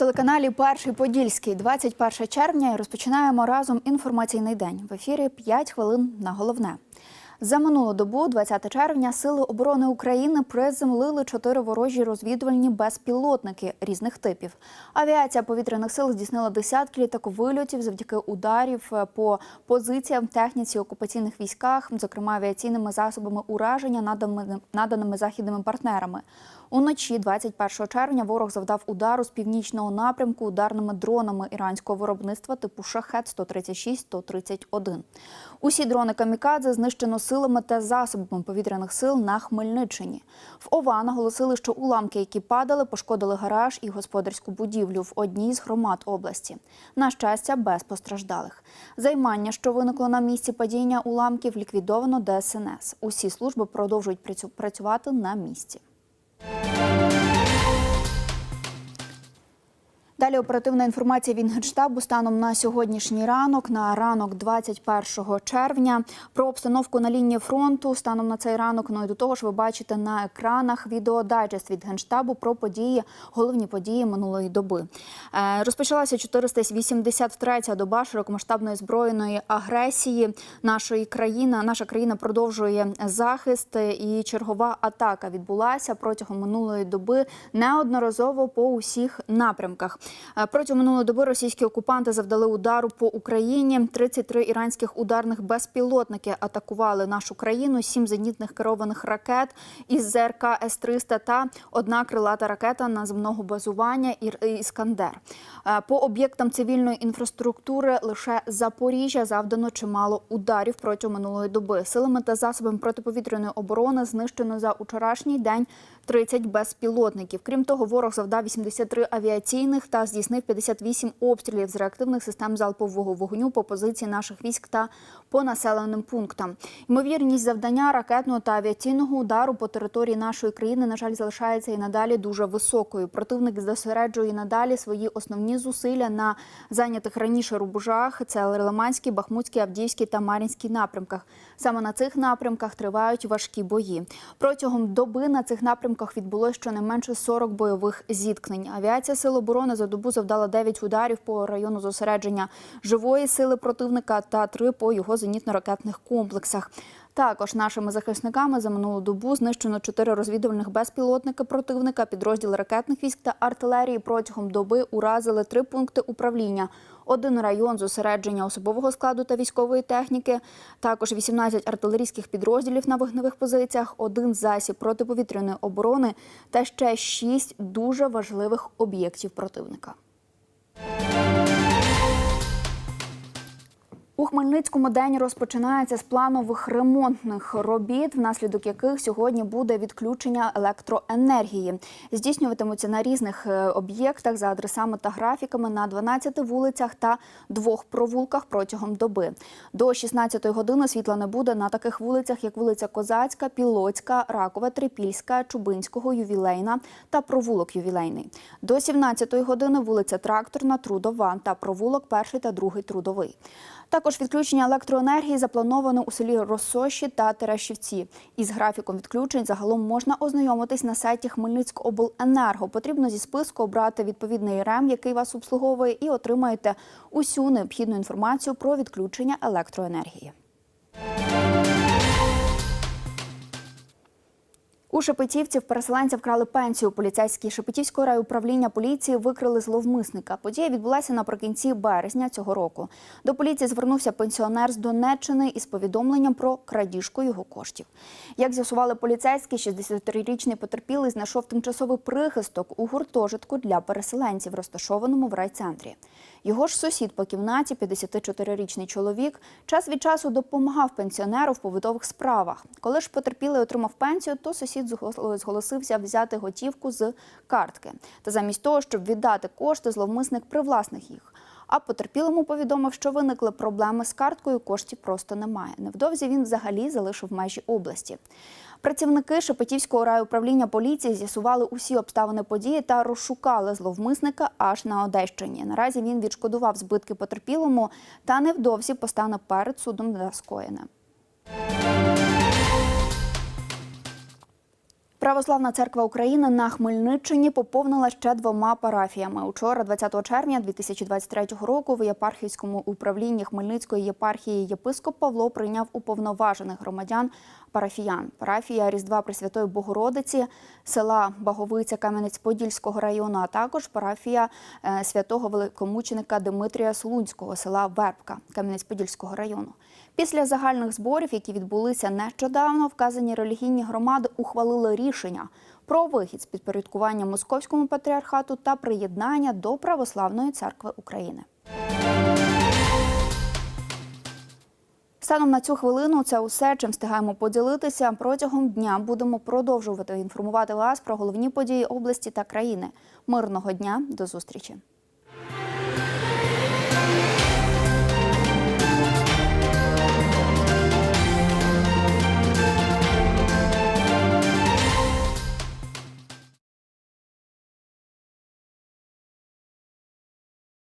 на телеканалі Перший Подільський, 21 червня. Розпочинаємо разом інформаційний день. В ефірі 5 хвилин на головне. За минулу добу, 20 червня, сили оборони України приземлили чотири ворожі розвідувальні безпілотники різних типів. Авіація повітряних сил здійснила десятки літаковильотів завдяки ударів е, по позиціям техніці окупаційних військах, зокрема авіаційними засобами ураження, наданими західними партнерами. Уночі, 21 червня, ворог завдав удару з північного напрямку ударними дронами іранського виробництва типу шахет 136-131. Усі дрони камікадзе знищено силами та засобами повітряних сил на Хмельниччині. В ОВА наголосили, що уламки, які падали, пошкодили гараж і господарську будівлю в одній з громад області. На щастя, без постраждалих. Займання, що виникло на місці падіння уламків, ліквідовано ДСНС. Усі служби продовжують працювати на місці. Далі оперативна інформація від Генштабу станом на сьогоднішній ранок, на ранок 21 червня. Про обстановку на лінії фронту станом на цей ранок. Ну і до того ж, ви бачите на екранах відеодайджест від Генштабу про події, головні події минулої доби. Е, Розпочалася 483-я доба широкомасштабної збройної агресії нашої країни. Наша країна продовжує захист і чергова атака відбулася протягом минулої доби неодноразово по усіх напрямках. Е, Протягом минулої доби російські окупанти завдали удару по Україні. 33 іранських ударних безпілотники атакували нашу країну. Сім зенітних керованих ракет із ЗРК С-300 та одна крилата ракета наземного базування Іскандер. Е, По об'єктам цивільної інфраструктури лише Запоріжжя завдано чимало ударів протягом минулої доби. Силами та засобами протиповітряної оборони знищено за учорашній день 30 безпілотників. Крім того, ворог завдав 83 авіаційних та здійснив 58 обстрілів з реактивних систем залпового вогню по позиції наших військ та по населеним пунктам. Ймовірність завдання ракетного та авіаційного удару по території нашої країни, на жаль, залишається і надалі дуже високою. Противник зосереджує надалі свої основні зусилля на зайнятих раніше рубежах. Це Лиманський, Бахмутський, Авдіївський та Мар'їнський напрямках. Саме на цих напрямках тривають важкі бої. Протягом доби на цих напрямках відбулося щонайменше 40 бойових зіткнень. Авіація Сил оборони за добу завдала 9 ударів по району зосередження живої сили противника та 3 по його зенітно-ракетних комплексах. Також нашими захисниками за минулу добу знищено 4 розвідувальних безпілотники противника, підрозділи ракетних військ та артилерії протягом доби уразили три пункти управління. Один район зосередження особового складу та військової техніки, також 18 артилерійських підрозділів на вогневих позиціях, один засіб протиповітряної оборони та ще 6 дуже важливих об'єктів противника. У Хмельницькому день розпочинається з планових ремонтних робіт, внаслідок яких сьогодні буде відключення електроенергії. Здійснюватимуться на різних е, об'єктах за адресами та графіками на 12 вулицях та двох провулках протягом доби. До 16 години світла не буде на таких вулицях, як вулиця Козацька, Пілоцька, Ракова, Трипільська, Чубинського, Ювілейна та провулок Ювілейний. До 17 години вулиця Тракторна, Трудова та провулок перший та другий трудовий. Також відключення електроенергії заплановано у селі Росоші та Терешівці. Із графіком відключень загалом можна ознайомитись на сайті Хмельницькобленерго. Потрібно зі списку обрати відповідний РЕМ, який вас обслуговує, і отримаєте усю необхідну інформацію про відключення електроенергії. У Шепетівці в переселенця вкрали пенсію. Поліцейські Шепетівського райуправління поліції викрили зловмисника. Подія відбулася наприкінці березня цього року. До поліції звернувся пенсіонер з Донеччини із повідомленням про крадіжку його коштів. Як з'ясували поліцейські, 63-річний потерпілий знайшов тимчасовий прихисток у гуртожитку для переселенців, розташованому в райцентрі. Його ж сусід по кімнаті, 54-річний чоловік, час від часу допомагав пенсіонеру в побутових справах. Коли ж потерпілий отримав пенсію, то сусід зголосився взяти готівку з картки. Та замість того, щоб віддати кошти, зловмисник привласних їх. А потерпілому повідомив, що виникли проблеми з карткою, коштів просто немає. Невдовзі він взагалі залишив межі області. Працівники Шепетівського райуправління поліції з'ясували усі обставини події та розшукали зловмисника аж на Одещині. Наразі він відшкодував збитки потерпілому та невдовзі постане перед судом за скоєне. Православна церква України на Хмельниччині поповнила ще двома парафіями. Учора, 20 червня 2023 року, в єпархійському управлінні Хмельницької єпархії єпископ Павло прийняв уповноважених громадян парафіян. Парафія Різдва Пресвятої Богородиці, села Баговиця Кам'янець-Подільського району, а також парафія е, святого великомученика Димитрія Солунського, села Вербка Кам'янець-Подільського району. Після загальних зборів, які відбулися нещодавно, вказані релігійні громади ухвалили рішення про вихід з підпорядкування московському патріархату та приєднання до Православної церкви України. Станом на цю хвилину це усе, чим встигаємо поділитися. Протягом дня будемо продовжувати інформувати вас про головні події області та країни. Мирного дня, до зустрічі.